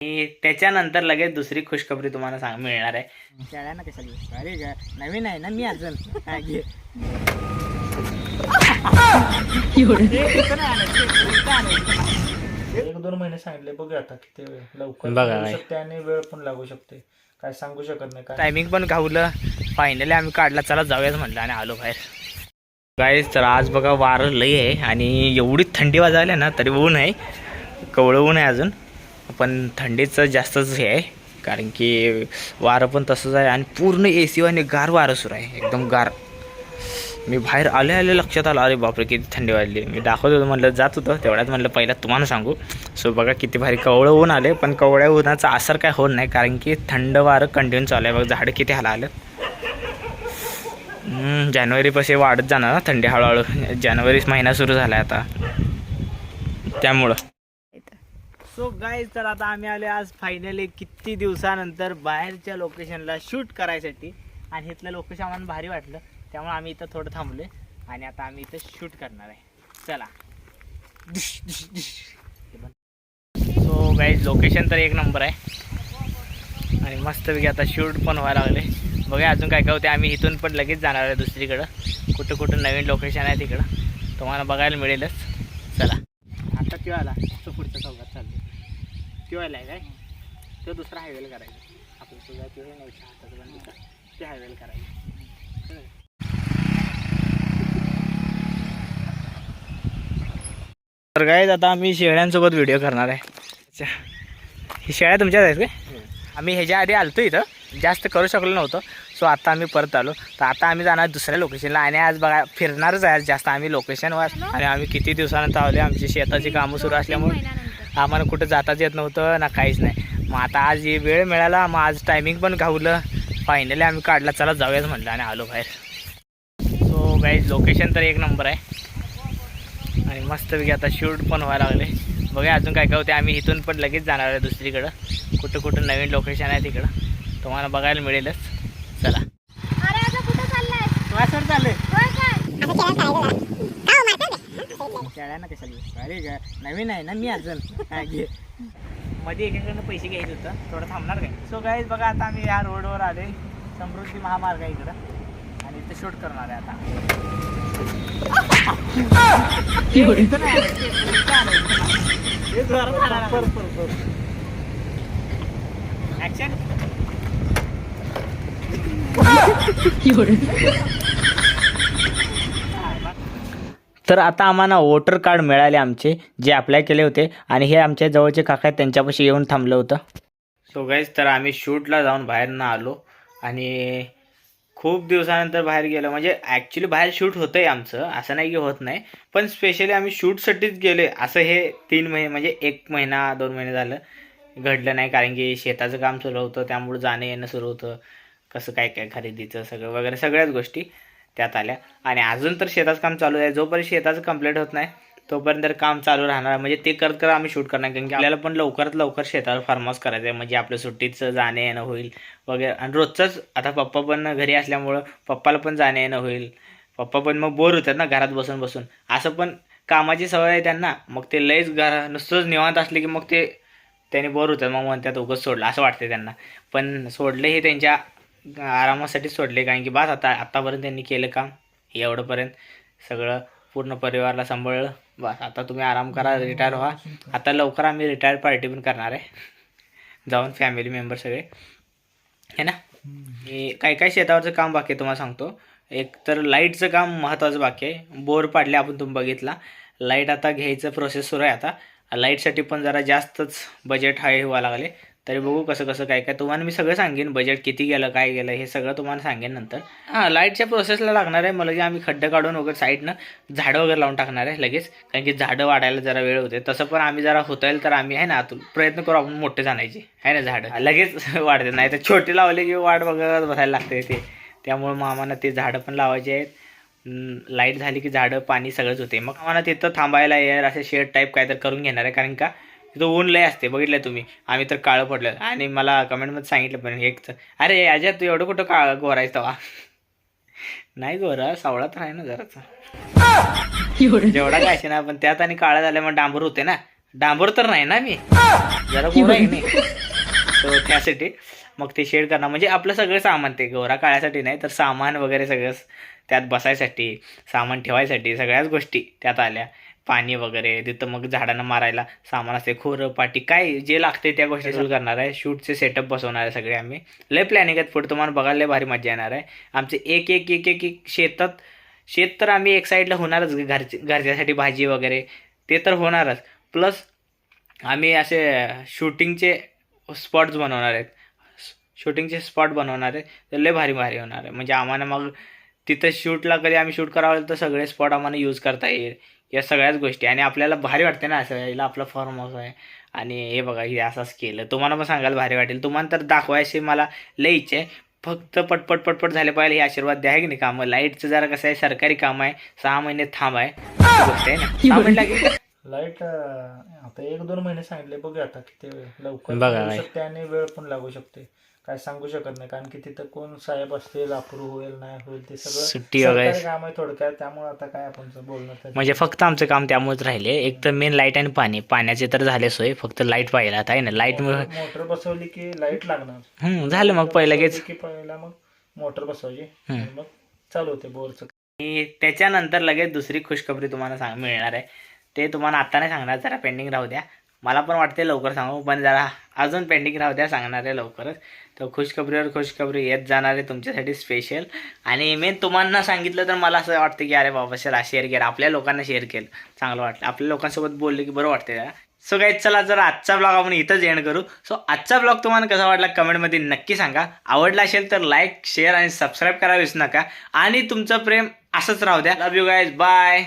आणि त्याच्यानंतर लगेच दुसरी खुशखबरी तुम्हाला सांग मिळणार आहे. शाळा ना कशाला अरे ग नवीन आहे ना मी अजून. हा, घे. एक दोन महिने सांगितले बघूया आता किती वेळ लवकर बघा. शकते आणि वेळ पण लागू शकते. काय सांगू शकत नाही काय टायमिंग पण गावलं फायनली आम्ही काढला चला जाऊयाच म्हटलं आणि आलो बाहेर. गाईज तर आज बघा वारं लई आहे आणि एवढी थंडी वाजायला ना तरी ऊन आहे. कवळं ऊन आहे अजून. पण थंडीचं जास्तच हे आहे कारण की वारं पण तसंच आहे आणि पूर्ण ए सी गार वारं सुरू आहे एकदम गार. मी बाहेर आले आले लक्षात आलं अरे बापरे किती थंडी वाढली. मी दाखवत होतो म्हटलं जात होतं तेवढ्यात म्हटलं पहिला तुम्हाला सांगू. सो बघा किती भारी कवळं ऊन आले पण कवळ्या उन्हाचा असर काय होत नाही कारण की थंड वारं कंटिन्यू चालू आहे. बघा झाडं किती हाला आलं जानेवारीपासून वाढत जाणार ना थंडी हळूहळू. जानेवारी महिना सुरू झाला आहे आता. त्यामुळं. सो गाईज तर आता आम्ही आले आज फायनली किती दिवसानंतर बाहेरच्या लोकेशनला शूट करायसाठी. आणि इथलं लोकेशन आम्हाला भारी वाटलं. त्यामुळे आम्ही इथं थोडं थांबलो आणि आता आम्ही इथं शूट करणार आहे. चला. सो गाईज लोकेशन तर एक नंबर आहे. आणि मस्तपैकी आता शूट पण व्हायला लागले. बघा अजून काय काय होते आम्ही इथून पण लगेच जाणार आहे दुसरीकडं. कुठं कुठं नवीन लोकेशन आहे तिकडं. तुम्हाला बघायला मिळेलच. चला. आता किंवा आला. तो पुढच्या चौकात चालतो किंवा आला आहे काय? तो दुसरा हायवेला करायचा. आपलं तुझा किंवा नाही ते हायवेला करायचं. तर काय आता आम्ही शेळ्यांसोबत व्हिडिओ करणार आहे. अच्छा. ही शेळ्या तुमच्याच आहेत काय? आम्ही ह्याच्या आधी आलतो इथं. जास्त करू शकलो नव्हतं. सो आता आम्ही परत आलो. तर आता आम्ही जाणार दुसऱ्या लोकेशनला आणि आज बघा फिरणारच आहे आज. जास्त आम्ही लोकेशनवर आणि आम्ही किती दिवसानंतर आले आमची शेताची कामं सुरू असल्यामुळे. आम्हाला कुठं जाताच येत नव्हतं ना काहीच नाही. मग आता आज हे वेळ मिळाला मग आज टायमिंग पण घावलं. फायनली आम्ही काढला चला जाऊयाच म्हटलं आणि आलो बाहेर. सो गाईज लोकेशन तर एक नंबर आहे. आणि मस्तपैकी आता शूट पण व्हायला लागले. बघा अजून काय काय होते. आम्ही इथून पण लगेच जाणार आहे दुसरीकडं. कुठं कुठं नवीन लोकेशन आहे तिकडं. तुम्हाला बघायला मिळेलच. चला अरे आता कुठं चाललाय सर चालले होय शाळा ना कशाला अरे ग नवीन आहे ना मी अजून. हा, घे. मध्ये एकेकडनं पैसे घ्यायचे होतं. थोडं थांबणार काय? सो गाईज बघा आता आम्ही या रोडवर आले समृद्धी महामार्ग आहे इकडं. आणि इथं शूट करणार आहे आता. इथं नाही आलं, इथं आलं, हे जोरात आलं. Action. तर आता आम्हाला वोटर कार्ड मिळाले आमचे जे अप्लाय केले होते. आणि हे आमच्या जवळचे काका आहेत त्यांच्यापाशी येऊन थांबलं होतं. सो गाईज तर आम्ही शूटला जाऊन बाहेरनं आलो. आणि खूप दिवसानंतर बाहेर गेलो. म्हणजे ॲक्च्युली बाहेर शूट होतं आहे आमचं असं नाही की होत नाही. पण स्पेशली आम्ही शूटसाठीच गेले असं हे तीन महिने म्हणजे एक महिना दोन महिने झालं. घडलं नाही कारण की शेताचं काम सुरू होतं. त्यामुळे जाणं येणं सुरू होतं. कसं काय काय खरेदीचं सगळं वगैरे सगळ्याच गोष्टी. त्यात आल्या. आणि अजून तर शेताचं काम चालू आहे. जोपर्यंत शेताचं कंप्लीट होत नाही तोपर्यंत तर काम चालू राहणार म्हणजे ते करत करत आम्ही शूट करणार. कारण की आपल्याला पण लवकरात लवकर शेतावर फार्म हाऊस करायचं आहे म्हणजे आपलं सुट्टीचं जाणं येणं होईल वगैरे. आणि रोजचंच आता पप्पा पण घरी असल्यामुळं पप्पाला पण जाणं येणं होईल. पप्पा पण मग बोर होतात ना घरात बसून बसून. असं पण कामाची सवय आहे त्यांना. मग ते लयच घरा नुसतंच निवांत असले की मग ते त्याने बोर होतात. मग म्हणतात उगच सोडलं. असं वाटतं त्यांना. पण सोडलं हे त्यांच्या आरामासाठी सोडले कारण की बास आता आत्तापर्यंत त्यांनी केलं काम एवढंपर्यंत सगळं पूर्ण परिवाराला सांभाळलं. बस आता तुम्ही आराम करा रिटायर व्हा. आता लवकर आम्ही रिटायर पार्टी पण करणार आहे. जाऊन फॅमिली मेंबर सगळे. है ना? हे काय काय शेतावरचं काम बाकी आहे तुम्हाला सांगतो. एक तर लाईटचं काम महत्त्वाचं बाकी आहे. बोर पाडले आपण तुम्ही बघितला. लाइट आता घ्यायचं प्रोसेस सुरू आहे आता. लाईटसाठी पण जरा जास्तच बजेट हाय व्हायला लागले. तरी बघू कसं कसं काय काय. तुम्हाला मी सगळं सांगेन बजेट किती गेलं काय गेलं हे सगळं तुम्हाला सांगेन नंतर. हां लाईटच्या प्रोसेसला लागणार आहे मला की आम्ही खड्डे काढून वगैरे साईडनं झाडं वगैरे लावून टाकणार आहे लगेच. कारण की झाडं वाढायला जरा वेळ होते. तसं पण आम्ही जरा होता येईल तर आम्ही आहे ना आतून प्रयत्न करू आपण मोठे जाण्याचे आहे ना झाडं? लगेच वाढते. नाही तर छोटे लावले की वाढ बघत बसायला लागते ते. त्यामुळे मग आम्हाला ते झाडं पण लावायचे आहेत. लाइट झाली की झाडं पाणी सगळंच होते. मग आम्हाला तिथं थांबायला यार असे शेड टाईप काय तर करून घेणार आहे. कारण का? तिथं ऊन लय असते बघितलं तुम्ही. आम्ही तर काळं पडलं आणि मला कमेंटमध्ये सांगितलं पण एक तर अरे अजय तू एवढं कुठं काळ गोरायचं तेव्हा नाही गोरा सावळा तर आहे ना जराचा जेवढा काय ना पण त्यात आणि काळा झाल्या मग डांबर होते ना. डांबर तर नाही ना मी. जरा गोरा आहे नाही तर त्यासाठी मग ते शेड करणार. म्हणजे आपलं सगळं सामान ते गोरा काळासाठी नाही तर सामान वगैरे सगळं त्यात बसायसाठी सामान ठेवायसाठी सगळ्याच गोष्टी त्यात आल्या. पाणी वगैरे तिथं मग झाडांना मारायला सामान असते खोरं पाटी काय जे लागते त्या गोष्टी सुरू करणार आहे. शूटचे सेटअप बसवणार आहे सगळे आम्ही. लय प्लॅनिंग आहेत पुढे तुम्हाला बघायला लय भारी मजा येणार आहे. आमचे एक एक एक एक एक शेतात शेत तर आम्ही एक साईडला होणारच घरचे घरच्यासाठी भाजी वगैरे ते तर होणारच. प्लस आम्ही असे शूटिंगचे स्पॉट्स बनवणार आहेत. शूटिंगचे स्पॉट बनवणार आहे तर लय भारी भारी होणार आहे. म्हणजे आम्हाला मग तिथं शूटला कधी आम्ही शूट करावं तर सगळे स्पॉट आम्हाला यूज करता येईल. या सगळ्याच गोष्टी. आणि आपल्याला भारी वाटते ना असं यायला आपला फॉर्म हाऊस आहे. आणि हे बघा हे असंच केलं. तुम्हाला पण सांगायला भारी वाटेल. तुम्हाला तर दाखवायची मला लय इच्छा आहे. फक्त पटपट पटपट झाले पाहिजे. हे आशीर्वाद द्या की नाही कामं? लाईटचं जरा कसं आहे सरकारी काम आहे. सहा महिने थांब आहे. अशी गोष्ट आहे ना? सहा महिने लागेल लाइट आता एक दोन महिने सांगितले. बघूया आता किती वेळ लवकर बघा. शकते आणि वेळ पण लागू शकते. काय सांगू शकत नाही. कारण की तिथं कोण साहेब असतील अप्रूव्ह होईल नाही होईल ते सगळं सुट्टी वगैरे. सरकारी काम आहे थोडक्यात. त्यामुळे आता काय आपण बोलणार. म्हणजे फक्त आमचं काम त्यामुळेच राहिले. एक तर मेन लाइट आणि पाणी. पाण्याचे तर झाले सोय. फक्त लाइट पाहिजे आता आहे ना? लाइट मोटर बसवली की लाइट लागणार? झालं मग पहिलं लगेच. की पहिला मग मोटर बसवायची. हम्म. आणि मग चालू होते बोरचं. आणि त्याच्यानंतर लगेच दुसरी खुशखबरी तुम्हाला सांग मिळणार आहे. ते तुम्हाला आता नाही सांगणार जरा पेंडिंग राहू द्या. मला पण वाटते लवकर सांगू पण जरा अजून पेंडिंग राहू द्या सांगणार आहे लवकरच. तर खुशखबरीवर खुशखबरी येत जाणार आहे तुमच्यासाठी स्पेशल आणि मेन तुम्हाला सांगितलं तर मला असं वाटतं की अरे बाबा चला शेअर केलं. आपल्या लोकांना शेअर केलं. चांगलं वाटलं. आपल्या लोकांसोबत बोलले की बरं वाटते जरा. सो काही चला जरा आजचा ब्लॉग आपण इथंच एंड करू. सो आजचा ब्लॉग तुम्हाला कसा वाटला कमेंटमध्ये नक्की सांगा. आवडला असेल तर लाईक शेअर आणि सबस्क्राईब करावीच विसरू नका. आणि तुमचं प्रेम असंच राहू द्या. लव यू गाईज बाय